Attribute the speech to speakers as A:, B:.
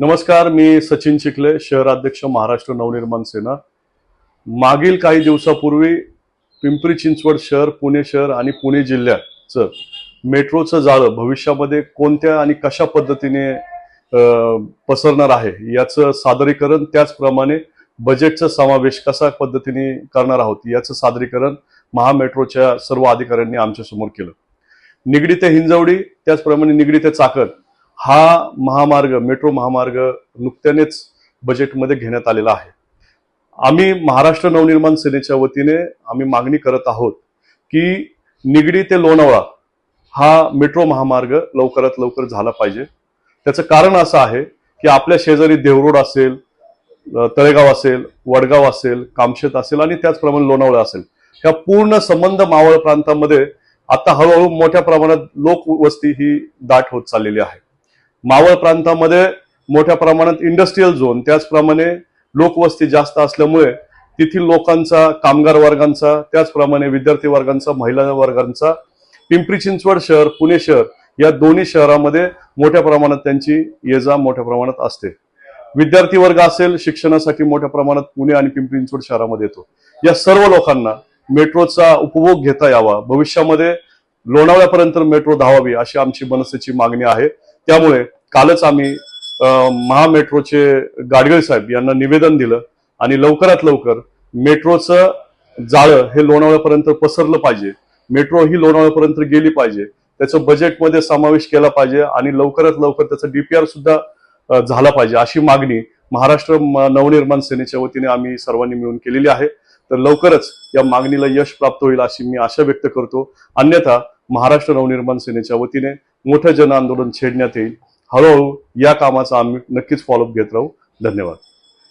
A: नमस्कार मी सचिन चिखले शहराध्यक्ष महाराष्ट्र नवनिर्माण सेना. मागील काही दिवसापूर्वी पिंपरी चिंचवड शहर पुणे शहर आणि पुणे जिल्ह्याचं मेट्रोचं जाळं भविष्यामध्ये कोणत्या आणि कशा पद्धतीने पसरणार आहे याचं सादरीकरण त्याचप्रमाणे बजेटचा समावेश कशा पद्धतीने करणार आहोत याचं सादरीकरण महामेट्रोच्या सर्व अधिकाऱ्यांनी आमच्यासमोर केलं. निगडी ते हिंजवडी त्याचप्रमाणे निगडी ते चाकण. हा महामार्ग मेट्रो महामार्ग नुकत्यानेच बजेटमध्ये घेण्यात आलेला आहे. आम्ही महाराष्ट्र नवनिर्माण सेनेच्या वतीने आम्ही मागणी करत आहोत की निगडी ते लोणावळा हा मेट्रो महामार्ग लवकरात लवकर झाला पाहिजे. त्याचं कारण असं आहे की आपल्या शेजारी देवरोड असेल तळेगाव असेल वडगाव असेल कामशेत असेल आणि त्याचप्रमाणे लोणावळा असेल. ह्या पूर्ण संबंध मावळ प्रांतामध्ये आता हळूहळू मोठ्या प्रमाणात लोकवस्ती ही दाट होत चाललेली आहे. मावळ प्रांतामध्ये मोठ्या प्रमाणात इंडस्ट्रीयल झोन त्याचप्रमाणे लोकवस्ती जास्त असल्यामुळे तेथील लोकांचा कामगार वर्गांचा त्याचप्रमाणे विद्यार्थी वर्गांचा महिला वर्गांचा पिंपरी चिंचवड शहर पुणे शहर या दोन्ही शहरामध्ये मोठ्या प्रमाणात त्यांची ये जा मोठ्या प्रमाणात असते. विद्यार्थी वर्ग असेल शिक्षणासाठी मोठ्या प्रमाणात पुणे आणि पिंपरी चिंचवड शहरामध्ये येतो. या सर्व लोकांना मेट्रोचा उपभोग घेता यावा. भविष्यामध्ये लोणावळ्यापर्यंत मेट्रो धावावी अशी आमची मनसेची मागणी आहे. त्यामुळे कालच आम्ही महामेट्रोचे गाडगळ साहेब यांना निवेदन दिलं आणि लवकरात लवकर मेट्रोचं जाळं हे लोणावळ्यापर्यंत पसरलं पाहिजे. मेट्रो ही लोणावळ्यापर्यंत गेली पाहिजे. त्याचं बजेटमध्ये समावेश केला पाहिजे आणि लवकरात लवकर त्याचा डीपीआर सुद्धा झाला पाहिजे अशी मागणी महाराष्ट्र म- नवनिर्माण सेनेच्या वतीने आम्ही सर्वांनी मिळून केलेली आहे. तर लवकरच या मागणीला यश प्राप्त होईल अशी मी आशा व्यक्त करतो. अन्यथा महाराष्ट्र नवनिर्माण सेनेच्या वतीने मोठं जन आंदोलन छेडण्यात येईल. हळूहळू या कामाचा आम्ही नक्कीच फॉलोअप घेत राहू. धन्यवाद.